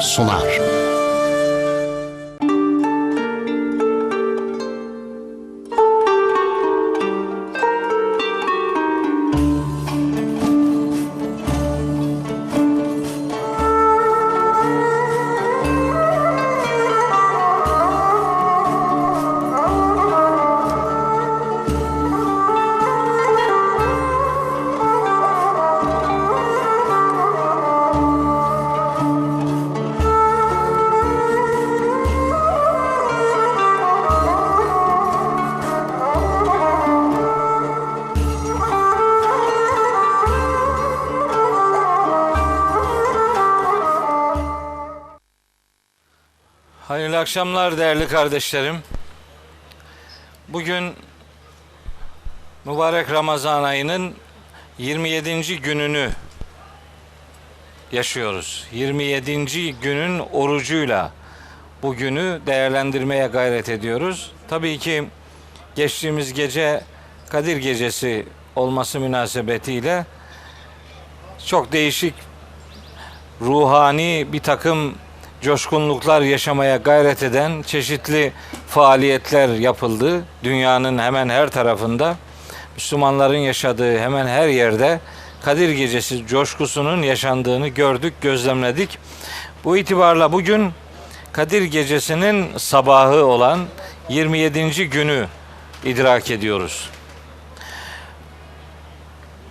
Solar. Hayırlı akşamlar değerli kardeşlerim. Bugün mübarek Ramazan ayının 27. gününü yaşıyoruz. 27. günün orucuyla bu günü değerlendirmeye gayret ediyoruz. Tabii ki geçtiğimiz gece Kadir Gecesi olması münasebetiyle çok değişik ruhani bir takım coşkunluklar yaşamaya gayret eden çeşitli faaliyetler yapıldı. Dünyanın hemen her tarafında Müslümanların yaşadığı hemen her yerde Kadir Gecesi coşkusunun yaşandığını gördük, gözlemledik. Bu itibarla bugün Kadir Gecesi'nin sabahı olan 27. günü idrak ediyoruz.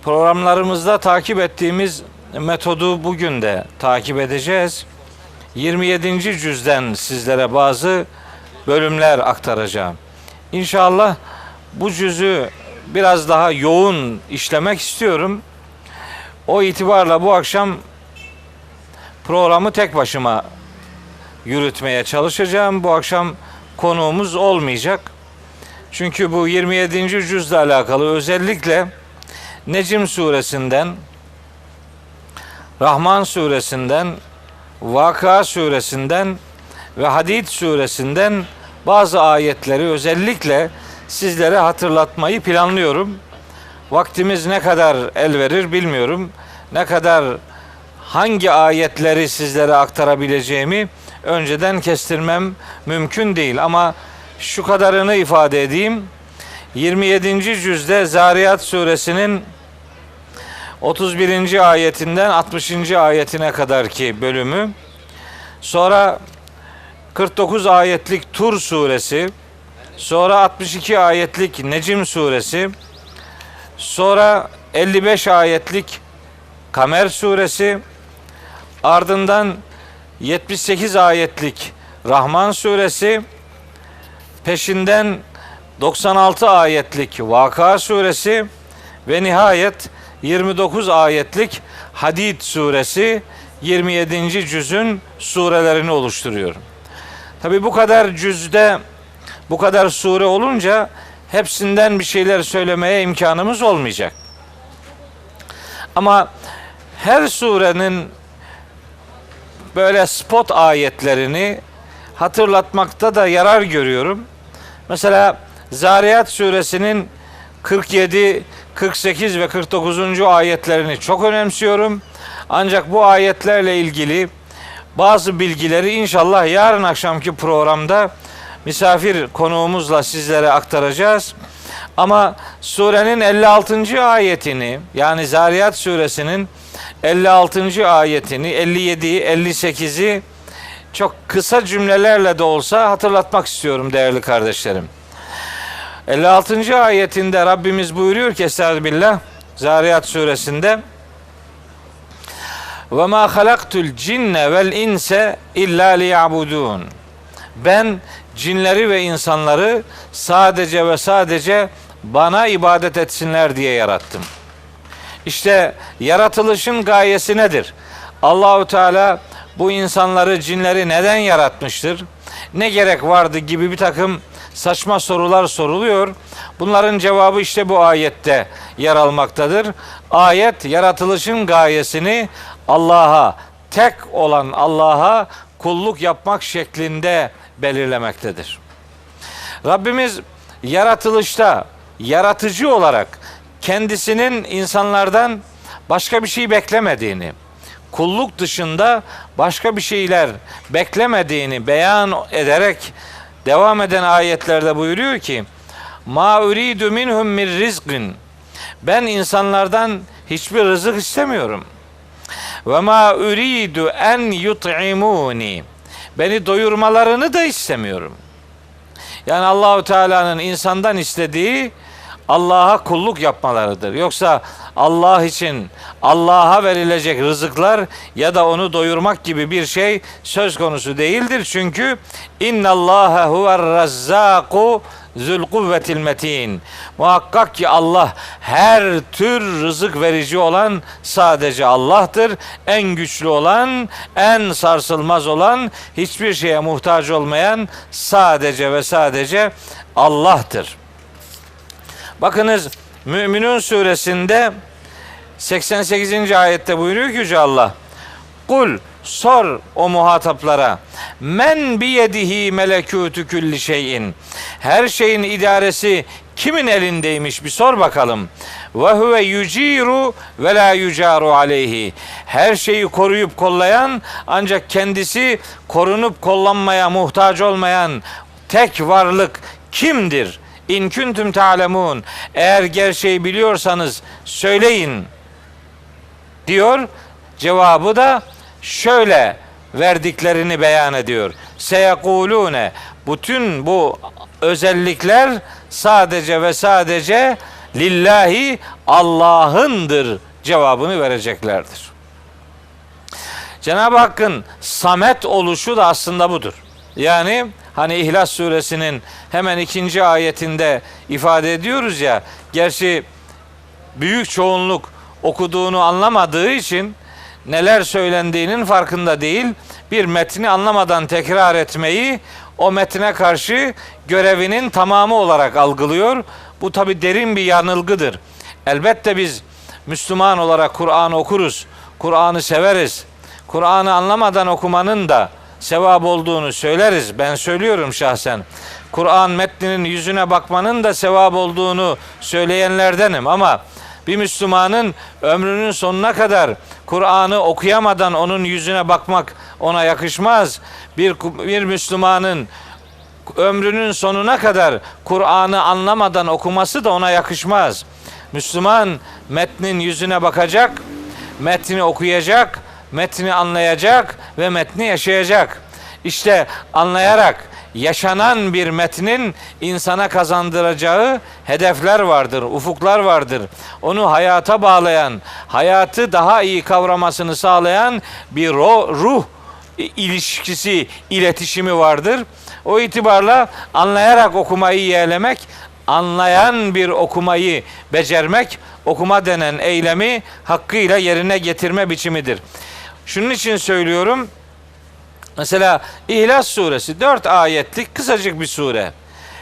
Programlarımızda takip ettiğimiz metodu bugün de takip edeceğiz. 27. cüzden sizlere bazı bölümler aktaracağım. İnşallah bu cüzü biraz daha yoğun işlemek istiyorum. O itibarla bu akşam programı tek başıma yürütmeye çalışacağım. Bu akşam konuğumuz olmayacak. Çünkü bu 27. cüzle alakalı özellikle Necim suresinden, Rahman suresinden, Vaka suresinden ve Hadid suresinden bazı ayetleri özellikle sizlere hatırlatmayı planlıyorum. Vaktimiz ne kadar el verir bilmiyorum. Ne kadar hangi ayetleri sizlere aktarabileceğimi önceden kestirmem mümkün değil ama şu kadarını ifade edeyim. 27. cüzde Zariyat suresinin 31. ayetinden 60. ayetine kadar ki bölümü. Sonra 49 ayetlik Tur suresi, sonra 62 ayetlik Necim suresi, sonra 55 ayetlik Kamer suresi, ardından 78 ayetlik Rahman suresi, peşinden 96 ayetlik Vaka suresi ve nihayet 29 ayetlik Hadid suresi 27. cüzün surelerini oluşturuyor. Tabi bu kadar cüzde bu kadar sure olunca hepsinden bir şeyler söylemeye imkanımız olmayacak. Ama her surenin böyle spot ayetlerini hatırlatmakta da yarar görüyorum. Mesela Zariyat suresinin 47, 48 ve 49. ayetlerini çok önemsiyorum. Ancak bu ayetlerle ilgili bazı bilgileri inşallah yarın akşamki programda misafir konuğumuzla sizlere aktaracağız. Ama surenin 56. ayetini yani Zariyat suresinin 56. ayetini 57'yi 58'i çok kısa cümlelerle de olsa hatırlatmak istiyorum değerli kardeşlerim. 56. ayetinde Rabbimiz buyuruyor ki Estağfirullah Zariyat suresinde ve ma halaktul cinne vel inse illa liyabudun. Ben cinleri ve insanları sadece ve sadece bana ibadet etsinler diye yarattım. İşte yaratılışın gayesi nedir? Allahu Teala bu insanları, cinleri neden yaratmıştır? Ne gerek vardı gibi bir takım saçma sorular soruluyor. Bunların cevabı işte bu ayette yer almaktadır. Ayet yaratılışın gayesini Allah'a, tek olan Allah'a kulluk yapmak şeklinde belirlemektedir. Rabbimiz yaratılışta yaratıcı olarak kendisinin insanlardan başka bir şey beklemediğini, kulluk dışında başka bir şeyler beklemediğini beyan ederek devam eden ayetlerde buyuruyor ki Ma uridu minhum min rizqin ben insanlardan hiçbir rızık istemiyorum. Ve ma uridu en yut'imuni. Beni doyurmalarını da istemiyorum. Yani Allahu Teala'nın insandan istediği Allah'a kulluk yapmalarıdır. Yoksa Allah için Allah'a verilecek rızıklar ya da onu doyurmak gibi bir şey söz konusu değildir. Çünkü innallâhe huver razzaku zül kuvvetil metin. Muhakkak ki Allah her tür rızık verici olan sadece Allah'tır. En güçlü olan, en sarsılmaz olan, hiçbir şeye muhtaç olmayan sadece ve sadece Allah'tır. Bakınız Müminun suresinde 88. ayette buyuruyor ki Yüce Allah. Kul sor o muhataplara. Men biyedihi melekûtü külli şeyin. Her şeyin idaresi kimin elindeymiş bir sor bakalım. Ve huve yuciru ve la yucaru aleyhi. Her şeyi koruyup kollayan ancak kendisi korunup kollanmaya muhtaç olmayan tek varlık kimdir? İn kuntum ta'lemun. Eğer gerçeği biliyorsanız söyleyin diyor. Cevabı da şöyle verdiklerini beyan ediyor. Seyekulune bütün bu özellikler sadece ve sadece lillahi Allah'ındır cevabını vereceklerdir. Cenab-ı Hakk'ın samet oluşu da aslında budur. Yani hani İhlas suresinin hemen ikinci ayetinde ifade ediyoruz ya, gerçi büyük çoğunluk okuduğunu anlamadığı için neler söylendiğinin farkında değil. Bir metni anlamadan tekrar etmeyi o metne karşı görevinin tamamı olarak algılıyor. Bu tabi derin bir yanılgıdır. Elbette biz Müslüman olarak Kur'an okuruz. Kur'an'ı severiz. Kur'an'ı anlamadan okumanın da sevap olduğunu söyleriz. Ben söylüyorum şahsen. Kur'an metninin yüzüne bakmanın da sevap olduğunu söyleyenlerdenim ama bir Müslümanın ömrünün sonuna kadar Kur'an'ı okuyamadan onun yüzüne bakmak ona yakışmaz. Bir, bir Müslümanın ömrünün sonuna kadar Kur'an'ı anlamadan okuması da ona yakışmaz. Müslüman metnin yüzüne bakacak, metni okuyacak, metni anlayacak ve metni yaşayacak. İşte anlayarak yaşanan bir metnin insana kazandıracağı hedefler vardır, ufuklar vardır. Onu hayata bağlayan, hayatı daha iyi kavramasını sağlayan bir ruh ilişkisi, iletişimi vardır. O itibarla anlayarak okumayı yeğlemek, anlayan bir okumayı becermek, okuma denen eylemi hakkıyla yerine getirme biçimidir. Şunun için söylüyorum, Mesela İhlas suresi 4 ayetlik kısacık bir sure.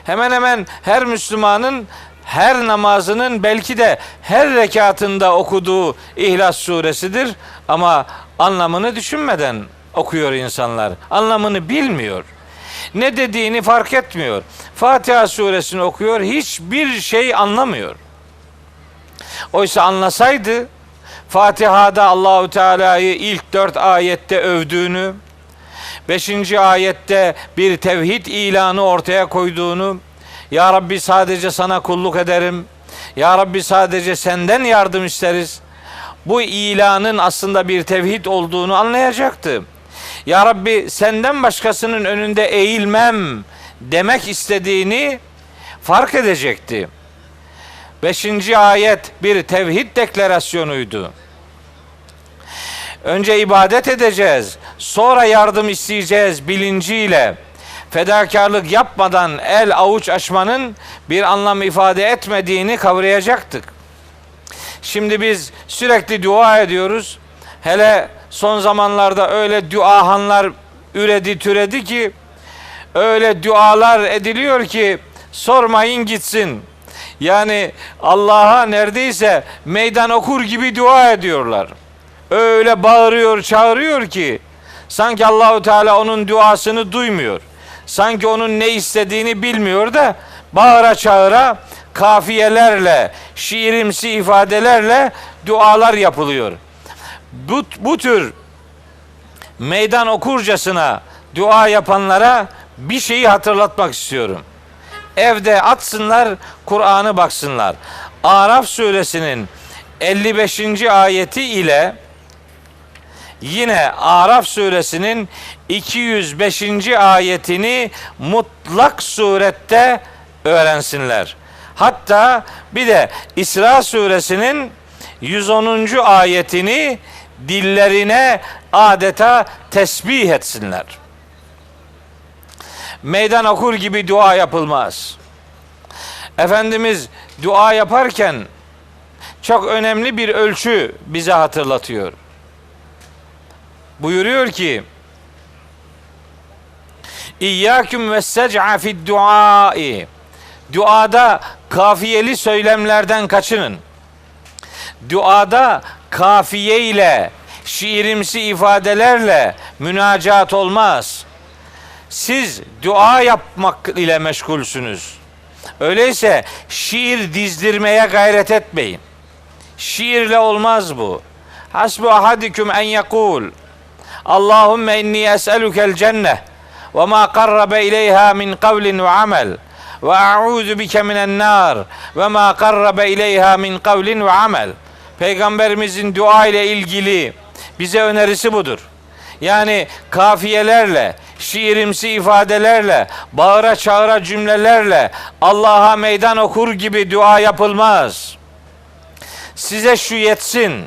Hemen hemen her Müslümanın her namazının belki de her rekatında okuduğu İhlas suresidir ama anlamını düşünmeden okuyor insanlar. Anlamını bilmiyor. Ne dediğini fark etmiyor. Fatiha suresini okuyor, hiçbir şey anlamıyor. Oysa anlasaydı Fatiha'da Allahu Teala'yı ilk dört ayette övdüğünü, 5. ayette bir tevhid ilanı ortaya koyduğunu, Ya Rabbi sadece sana kulluk ederim, Ya Rabbi sadece senden yardım isteriz. Bu ilanın aslında bir tevhid olduğunu anlayacaktı. Ya Rabbi senden başkasının önünde eğilmem demek istediğini fark edecekti. Beşinci ayet bir tevhid deklarasyonuydu. Önce ibadet edeceğiz, sonra yardım isteyeceğiz bilinciyle. Fedakarlık yapmadan el avuç açmanın bir anlam ifade etmediğini kavrayacaktık. Şimdi biz sürekli dua ediyoruz. Hele son zamanlarda öyle duahanlar üredi türedi ki öyle dualar ediliyor ki sormayın gitsin. Yani Allah'a neredeyse meydan okur gibi dua ediyorlar öyle bağırıyor, çağırıyor ki sanki Allahu Teala onun duasını duymuyor. Sanki onun ne istediğini bilmiyor da bağıra çağıra kafiyelerle, şiirimsi ifadelerle dualar yapılıyor. bu, bu tür meydan okurcasına dua yapanlara bir şeyi hatırlatmak istiyorum. Evde atsınlar, Kur'an'ı baksınlar. Araf suresinin 55. ayeti ile yine Araf suresinin 205. ayetini mutlak surette öğrensinler. Hatta bir de İsra suresinin 110. ayetini dillerine adeta tesbih etsinler. Meydan okur gibi dua yapılmaz. Efendimiz dua yaparken çok önemli bir ölçü bize hatırlatıyor. Buyuruyor ki İyyâküm ve sec'a fid duai Duada kafiyeli söylemlerden kaçının. Duada kafiye ile şiirimsi ifadelerle münacat olmaz. Siz dua yapmak ile meşgulsünüz. Öyleyse şiir dizdirmeye gayret etmeyin. Şiirle olmaz bu. Hasbu ahadikum en yekul Allahümme inni es'elukel cenneh ve ma qarrabe ileyha min kavlin ve amel ve a'udhu bike minen nar ve ma qarrabe ileyha min kavlin ve amel. Peygamberimizin dua ile ilgili bize önerisi budur. Yani kafiyelerle, şiirimsi ifadelerle, bağıra çağıra cümlelerle Allah'a meydan okur gibi dua yapılmaz. Size şu yetsin,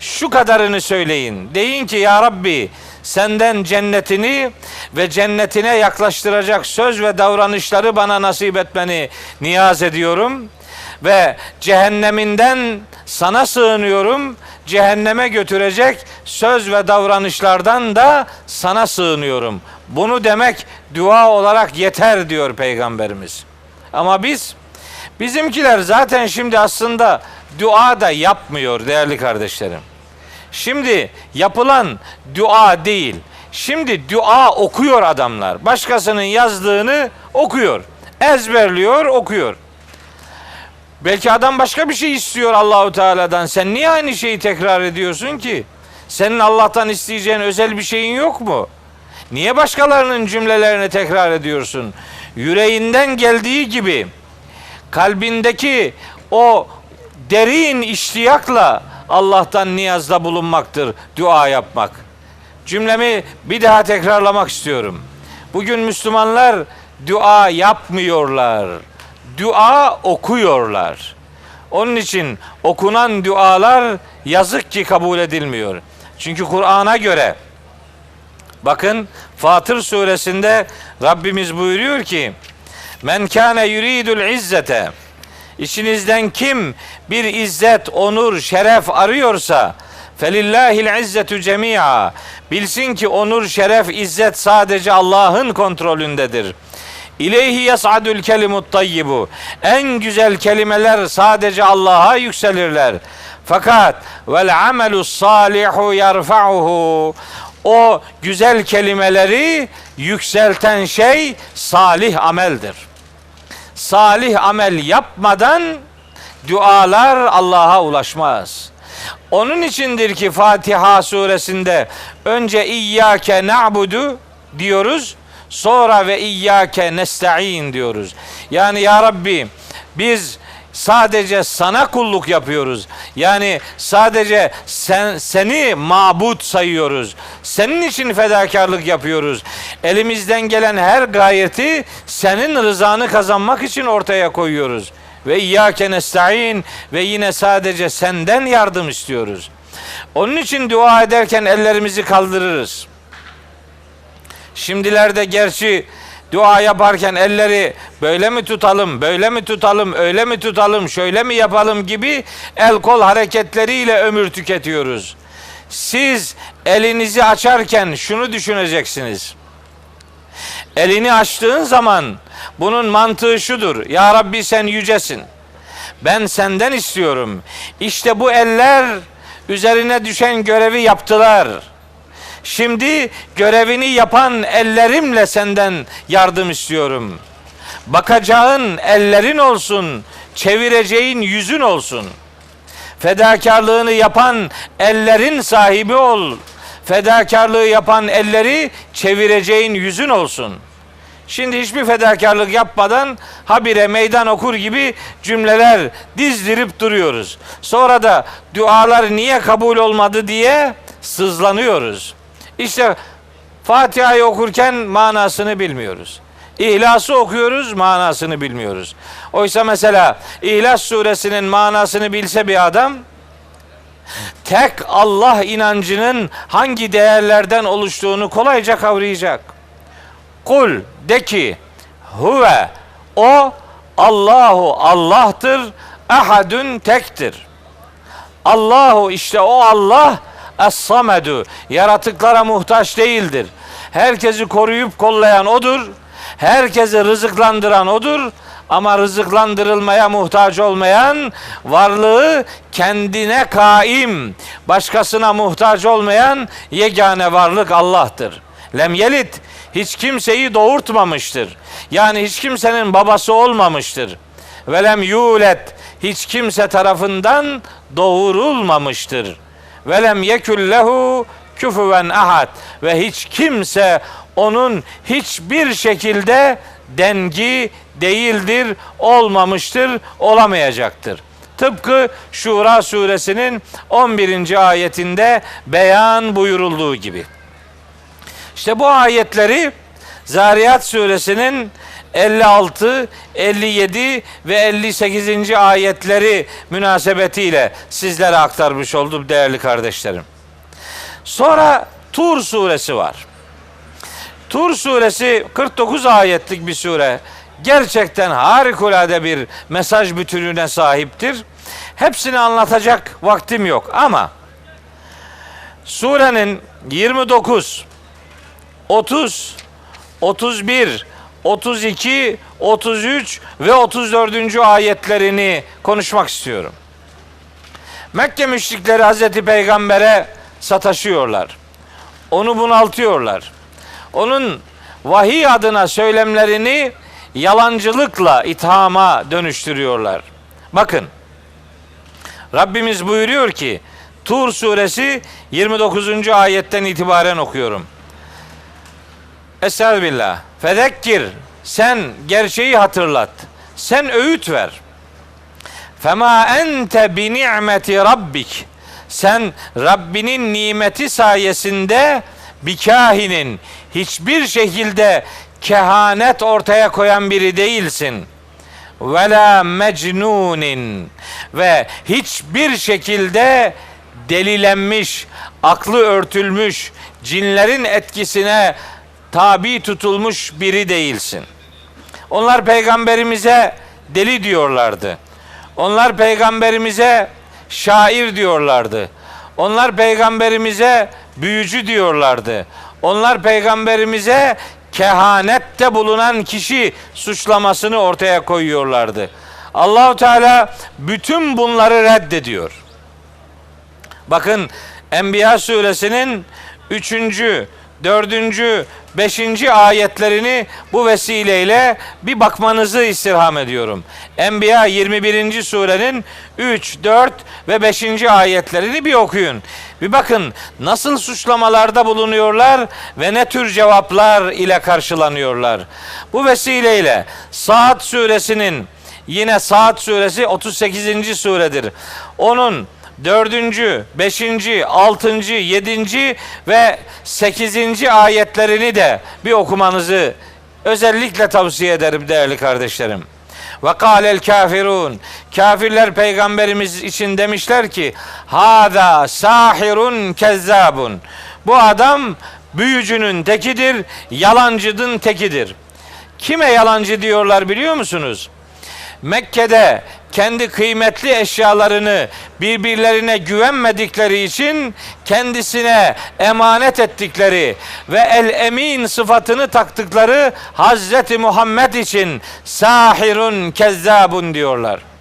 şu kadarını söyleyin. Deyin ki ya Rabbi senden cennetini ve cennetine yaklaştıracak söz ve davranışları bana nasip etmeni niyaz ediyorum. Ve cehenneminden sana sığınıyorum. Cehenneme götürecek söz ve davranışlardan da sana sığınıyorum. Bunu demek dua olarak yeter diyor peygamberimiz. Ama biz bizimkiler zaten şimdi aslında dua da yapmıyor değerli kardeşlerim. Şimdi yapılan dua değil. Şimdi dua okuyor adamlar. Başkasının yazdığını okuyor. Ezberliyor, okuyor. Belki adam başka bir şey istiyor Allahu Teala'dan. Sen niye aynı şeyi tekrar ediyorsun ki? Senin Allah'tan isteyeceğin özel bir şeyin yok mu? Niye başkalarının cümlelerini tekrar ediyorsun? Yüreğinden geldiği gibi kalbindeki o derin iştiyakla Allah'tan niyazda bulunmaktır, dua yapmak. Cümlemi bir daha tekrarlamak istiyorum. Bugün Müslümanlar dua yapmıyorlar. Dua okuyorlar. Onun için okunan dualar yazık ki kabul edilmiyor. Çünkü Kur'an'a göre bakın Fatır suresinde Rabbimiz buyuruyor ki Men kâne yuridul izzete İçinizden kim bir izzet, onur, şeref arıyorsa felillahil izzetu cemia bilsin ki onur, şeref, izzet sadece Allah'ın kontrolündedir. İleyhi yas'adul kelimut tayyibu. En güzel kelimeler sadece Allah'a yükselirler. Fakat vel amelu salihu yarfa'uhu. O güzel kelimeleri yükselten şey salih ameldir. Salih amel yapmadan dualar Allah'a ulaşmaz. Onun içindir ki Fatiha suresinde önce İyyâke na'budu diyoruz. Sonra ve İyyâke nesta'in diyoruz. Yani ya Rabbi biz sadece sana kulluk yapıyoruz. Yani sadece sen, seni mabut sayıyoruz. Senin için fedakarlık yapıyoruz. Elimizden gelen her gayeti senin rızanı kazanmak için ortaya koyuyoruz. Ve iyyâke nesta'in ve yine sadece senden yardım istiyoruz. Onun için dua ederken ellerimizi kaldırırız. Şimdilerde gerçi dua yaparken elleri böyle mi tutalım, böyle mi tutalım, öyle mi tutalım, şöyle mi yapalım gibi el kol hareketleriyle ömür tüketiyoruz. Siz elinizi açarken şunu düşüneceksiniz. Elini açtığın zaman bunun mantığı şudur. Ya Rabbi sen yücesin. Ben senden istiyorum. İşte bu eller üzerine düşen görevi yaptılar. Şimdi görevini yapan ellerimle senden yardım istiyorum. Bakacağın ellerin olsun, çevireceğin yüzün olsun. Fedakarlığını yapan ellerin sahibi ol. Fedakarlığı yapan elleri çevireceğin yüzün olsun. Şimdi hiçbir fedakarlık yapmadan habire meydan okur gibi cümleler dizdirip duruyoruz. Sonra da dualar niye kabul olmadı diye sızlanıyoruz. İşte Fatiha'yı okurken manasını bilmiyoruz. İhlas'ı okuyoruz, manasını bilmiyoruz. Oysa mesela İhlas suresinin manasını bilse bir adam tek Allah inancının hangi değerlerden oluştuğunu kolayca kavrayacak. Kul de ki huve o Allahu Allah'tır, ahadun tektir. Allahu işte o Allah Es-Samedu yaratıklara muhtaç değildir. Herkesi koruyup kollayan odur. Herkesi rızıklandıran odur. Ama rızıklandırılmaya muhtaç olmayan, varlığı kendine kaim, başkasına muhtaç olmayan yegane varlık Allah'tır. Lem yelit hiç kimseyi doğurtmamıştır. Yani hiç kimsenin babası olmamıştır. Velem yulet hiç kimse tarafından doğurulmamıştır. Velem yekullehu küfüven ahad ve hiç kimse onun hiçbir şekilde dengi değildir, olmamıştır, olamayacaktır. Tıpkı Şura suresinin 11. ayetinde beyan buyurulduğu gibi. İşte bu ayetleri Zariyat suresinin 56, 57 ve 58. ayetleri münasebetiyle sizlere aktarmış oldum değerli kardeşlerim. Sonra Tur suresi var. Tur suresi 49 ayetlik bir sure. Gerçekten harikulade bir mesaj bütünlüğüne sahiptir. Hepsini anlatacak vaktim yok ama surenin 29, 30, 31, 32, 33 ve 34. ayetlerini konuşmak istiyorum. Mekke müşrikleri Hazreti Peygamber'e sataşıyorlar. Onu bunaltıyorlar. Onun vahiy adına söylemlerini yalancılıkla ithama dönüştürüyorlar. Bakın Rabbimiz buyuruyor ki Tur suresi 29. ayetten itibaren okuyorum. Estağfirullah. Fedekkir sen gerçeği hatırlat. Sen öğüt ver. Fema ente bi ni'meti rabbik. Sen Rabbinin nimeti sayesinde bir kahinin hiçbir şekilde kehanet ortaya koyan biri değilsin. Ve la mecnunin ve hiçbir şekilde delilenmiş, aklı örtülmüş, cinlerin etkisine tabi tutulmuş biri değilsin. Onlar peygamberimize deli diyorlardı. Onlar peygamberimize şair diyorlardı. Onlar peygamberimize büyücü diyorlardı. Onlar peygamberimize kehanette bulunan kişi suçlamasını ortaya koyuyorlardı. Allahu Teala bütün bunları reddediyor. Bakın Enbiya suresinin 3. 4. 5. ayetlerini bu vesileyle bir bakmanızı istirham ediyorum. Enbiya 21. surenin 3, 4 ve 5. ayetlerini bir okuyun. Bir bakın nasıl suçlamalarda bulunuyorlar ve ne tür cevaplar ile karşılanıyorlar. Bu vesileyle Saat suresinin yine Saat suresi 38. suredir. Onun dördüncü, beşinci, altıncı, yedinci ve sekizinci ayetlerini de bir okumanızı özellikle tavsiye ederim değerli kardeşlerim. Ve kâlel kafirun. Kafirler peygamberimiz için demişler ki hada sahirun kezzabun. Bu adam büyücünün tekidir, yalancının tekidir. Kime yalancı diyorlar biliyor musunuz? Mekke'de kendi kıymetli eşyalarını birbirlerine güvenmedikleri için kendisine emanet ettikleri ve el emin sıfatını taktıkları Hazreti Muhammed için sahirun kezzabun diyorlar.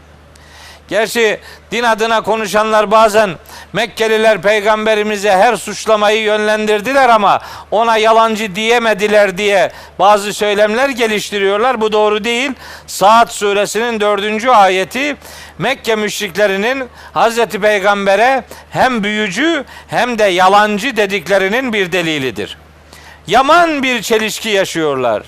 Gerçi din adına konuşanlar bazen Mekkeliler peygamberimize her suçlamayı yönlendirdiler ama ona yalancı diyemediler diye bazı söylemler geliştiriyorlar. Bu doğru değil. Saat suresinin dördüncü ayeti Mekke müşriklerinin Hazreti Peygamber'e hem büyücü hem de yalancı dediklerinin bir delilidir. Yaman bir çelişki yaşıyorlar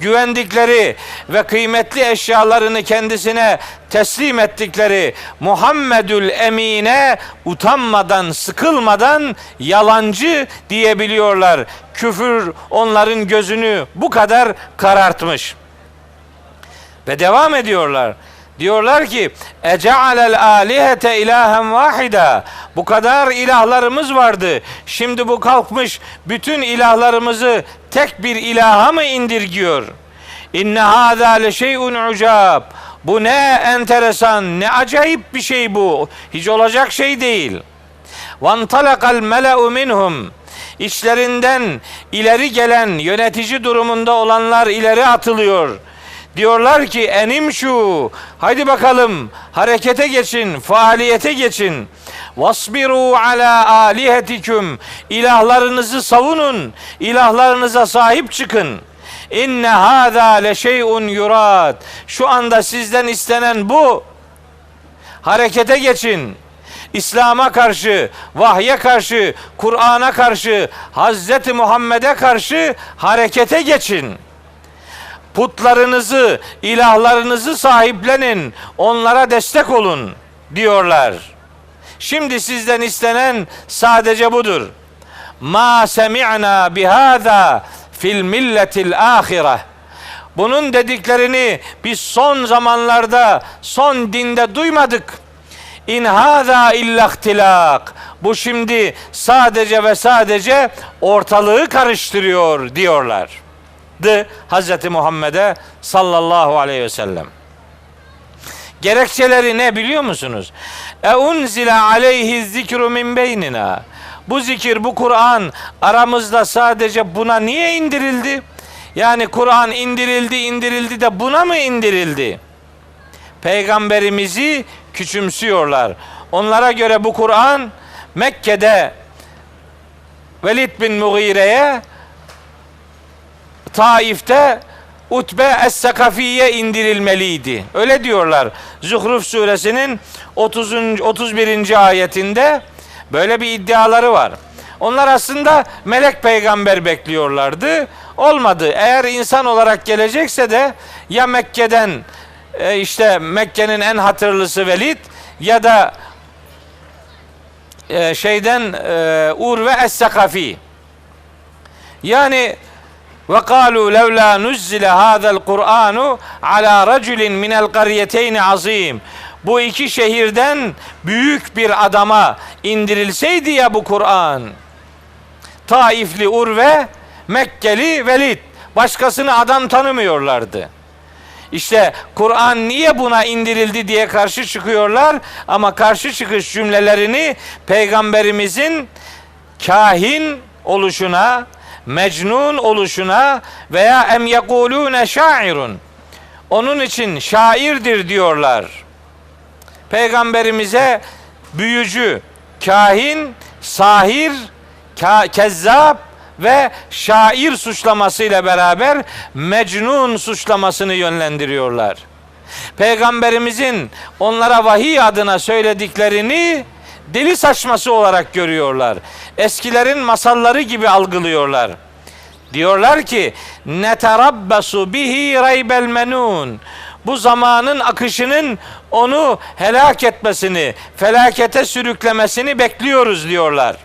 güvendikleri ve kıymetli eşyalarını kendisine teslim ettikleri Muhammedül Emine utanmadan, sıkılmadan yalancı diyebiliyorlar. Küfür onların gözünü bu kadar karartmış. Ve devam ediyorlar. Diyorlar ki Ece'alel alihete ilahen vahida. Bu kadar ilahlarımız vardı. Şimdi bu kalkmış bütün ilahlarımızı tek bir ilaha mı indirgiyor? İnne hâzâ le şey'un ucab. Bu ne enteresan, ne acayip bir şey bu. Hiç olacak şey değil. Vantalakal mele'u minhum. İçlerinden ileri gelen yönetici durumunda olanlar ileri atılıyor. Diyorlar ki enim şu. Haydi bakalım harekete geçin, faaliyete geçin. Vasbiru ala alihetikum. İlahlarınızı savunun. İlahlarınıza sahip çıkın. İnne hâzâ le şey'un yurad. Şu anda sizden istenen bu. Harekete geçin. İslam'a karşı, vahye karşı, Kur'an'a karşı, Hazreti Muhammed'e karşı harekete geçin. Putlarınızı, ilahlarınızı sahiplenin, onlara destek olun diyorlar. Şimdi sizden istenen sadece budur. Ma semi'na bihâzâ fil milletil ahire. Bunun dediklerini biz son zamanlarda, son dinde duymadık. İn hâzâ illa ihtilak. Bu şimdi sadece ve sadece ortalığı karıştırıyor diyorlar. Hazreti Muhammed'e sallallahu aleyhi ve sellem. Gerekçeleri ne biliyor musunuz? E unzile aleyhi zikru min beynina. Bu zikir, bu Kur'an aramızda sadece buna niye indirildi? Yani Kur'an indirildi, indirildi de buna mı indirildi? Peygamberimizi küçümsüyorlar. Onlara göre bu Kur'an Mekke'de Velid bin Mughire'ye Taif'te Utbe Es-Sakafi'ye indirilmeliydi. Öyle diyorlar. Zuhruf suresinin 30. 31. ayetinde böyle bir iddiaları var. Onlar aslında melek peygamber bekliyorlardı. Olmadı. Eğer insan olarak gelecekse de ya Mekke'den e, işte Mekke'nin en hatırlısı Velid ya da e, şeyden e, Urve Es-Sakafi. Yani ve kalu levla nuzzile hadal Kur'anu ala raculin minel qaryeteyn azim. Bu iki şehirden büyük bir adama indirilseydi ya bu Kur'an. Taifli Urve, Mekkeli Velid. Başkasını adam tanımıyorlardı. İşte Kur'an niye buna indirildi diye karşı çıkıyorlar ama karşı çıkış cümlelerini peygamberimizin kahin oluşuna, mecnun oluşuna veya em yekulune şairun onun için şairdir diyorlar. Peygamberimize büyücü, kahin, sahir, ka- kezzap ve şair suçlamasıyla beraber mecnun suçlamasını yönlendiriyorlar. Peygamberimizin onlara vahiy adına söylediklerini deli saçması olarak görüyorlar. Eskilerin masalları gibi algılıyorlar. Diyorlar ki neterabbasu bihi raybel menun. Bu zamanın akışının onu helak etmesini, felakete sürüklemesini bekliyoruz diyorlar.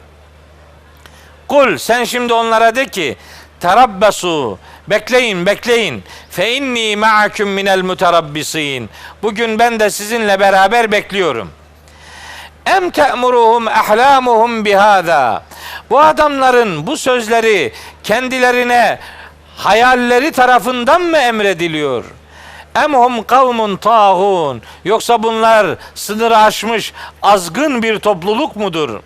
Kul sen şimdi onlara de ki terabbasu bekleyin bekleyin fe inni ma'akum minel muterabbisin. Bugün ben de sizinle beraber bekliyorum.'' Em te'muruhum ahlamuhum bihada. Bu adamların bu sözleri kendilerine hayalleri tarafından mı emrediliyor? Emhum kavmun tağun. Yoksa bunlar sınırı aşmış azgın bir topluluk mudur?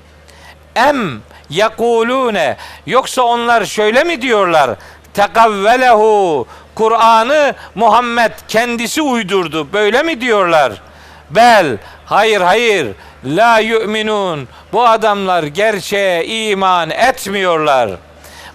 Em yekulune. Yoksa onlar şöyle mi diyorlar? Tekavvelehu. Kur'an'ı Muhammed kendisi uydurdu. Böyle mi diyorlar? Bel hayır hayır La yu'minun. Bu adamlar gerçeğe iman etmiyorlar.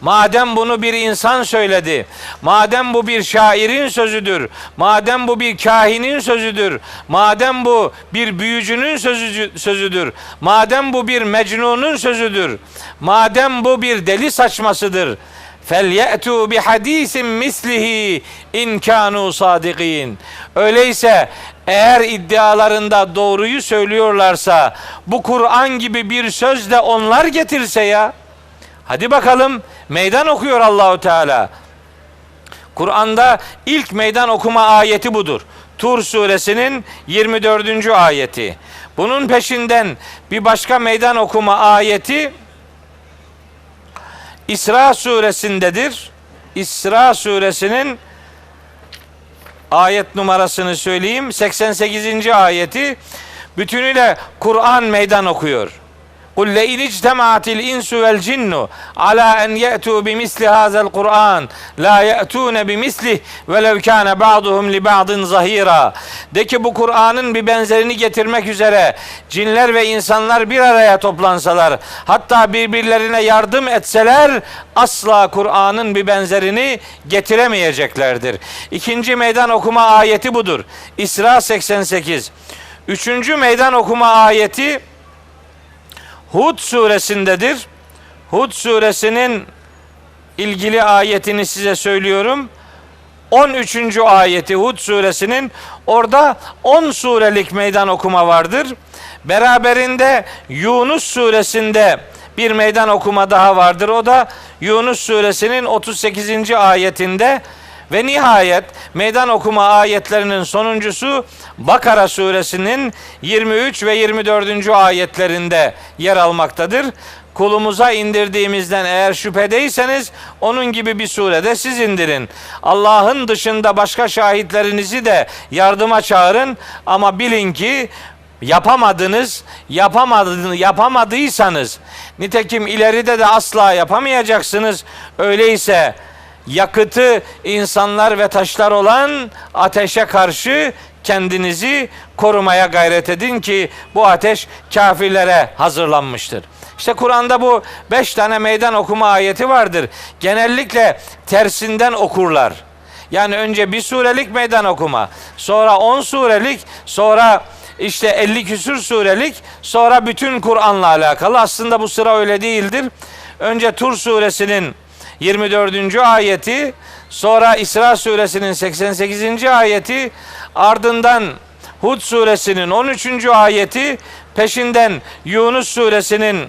Madem bunu bir insan söyledi, madem bu bir şairin sözüdür, madem bu bir kahinin sözüdür, madem bu bir büyücünün sözü, sözüdür, madem bu bir mecnunun sözüdür, madem bu bir deli saçmasıdır, felyetu bi hadisin mislihi in kanu sadikin. Öyleyse eğer iddialarında doğruyu söylüyorlarsa bu Kur'an gibi bir söz de onlar getirse ya. Hadi bakalım meydan okuyor Allahu Teala. Kur'an'da ilk meydan okuma ayeti budur. Tur suresinin 24. ayeti. Bunun peşinden bir başka meydan okuma ayeti İsra suresindedir. İsra suresinin ayet numarasını söyleyeyim. 88. ayeti bütünüyle Kur'an meydan okuyor. قُلْ لَاِنْ اجْتَمَعَتِ الْاِنْسُ وَالْجِنُّ عَلَى أَنْ يَأْتُوا بِمِثْلِ هَذَا الْقُرْآنِ لَا يَأْتُونَ بِمِثْلِهِ وَلَوْ كَانَ بَعْضُهُمْ لِبَعْضٍ ظَهِيرًا De ki bu Kur'an'ın bir benzerini getirmek üzere cinler ve insanlar bir araya toplansalar, hatta birbirlerine yardım etseler, asla Kur'an'ın bir benzerini getiremeyeceklerdir. İkinci meydan okuma ayeti budur. İsra 88. Üçüncü meydan okuma ayeti Hud suresindedir. Hud suresinin ilgili ayetini size söylüyorum. 13. ayeti Hud suresinin orada 10 surelik meydan okuma vardır. Beraberinde Yunus suresinde bir meydan okuma daha vardır. O da Yunus suresinin 38. ayetinde ve nihayet meydan okuma ayetlerinin sonuncusu Bakara suresinin 23 ve 24. ayetlerinde yer almaktadır. Kulumuza indirdiğimizden eğer şüphedeyseniz onun gibi bir surede siz indirin. Allah'ın dışında başka şahitlerinizi de yardıma çağırın ama bilin ki yapamadınız, yapamadınız, yapamadıysanız nitekim ileride de asla yapamayacaksınız. Öyleyse yakıtı insanlar ve taşlar olan ateşe karşı kendinizi korumaya gayret edin ki bu ateş kafirlere hazırlanmıştır. İşte Kur'an'da bu beş tane meydan okuma ayeti vardır. Genellikle tersinden okurlar. Yani önce bir surelik meydan okuma, sonra on surelik, sonra işte 50 küsür surelik, sonra bütün Kur'an'la alakalı. Aslında bu sıra öyle değildir. Önce Tur suresinin 24. ayeti, sonra İsra suresinin 88. ayeti, ardından Hud suresinin 13. ayeti, peşinden Yunus suresinin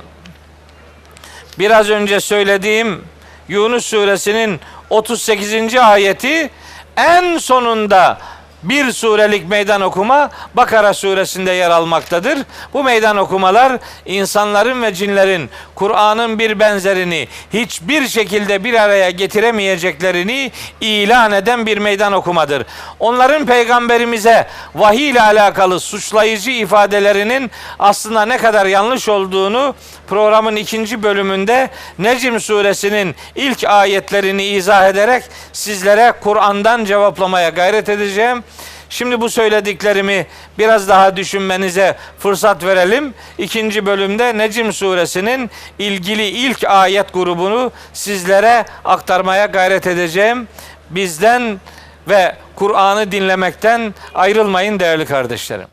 biraz önce söylediğim Yunus suresinin 38. ayeti en sonunda bir surelik meydan okuma Bakara suresinde yer almaktadır. Bu meydan okumalar insanların ve cinlerin Kur'an'ın bir benzerini hiçbir şekilde bir araya getiremeyeceklerini ilan eden bir meydan okumadır. Onların peygamberimize vahiy ile alakalı suçlayıcı ifadelerinin aslında ne kadar yanlış olduğunu programın ikinci bölümünde Necm suresinin ilk ayetlerini izah ederek sizlere Kur'an'dan cevaplamaya gayret edeceğim. Şimdi bu söylediklerimi biraz daha düşünmenize fırsat verelim. İkinci bölümde Necm suresinin ilgili ilk ayet grubunu sizlere aktarmaya gayret edeceğim. Bizden ve Kur'an'ı dinlemekten ayrılmayın değerli kardeşlerim.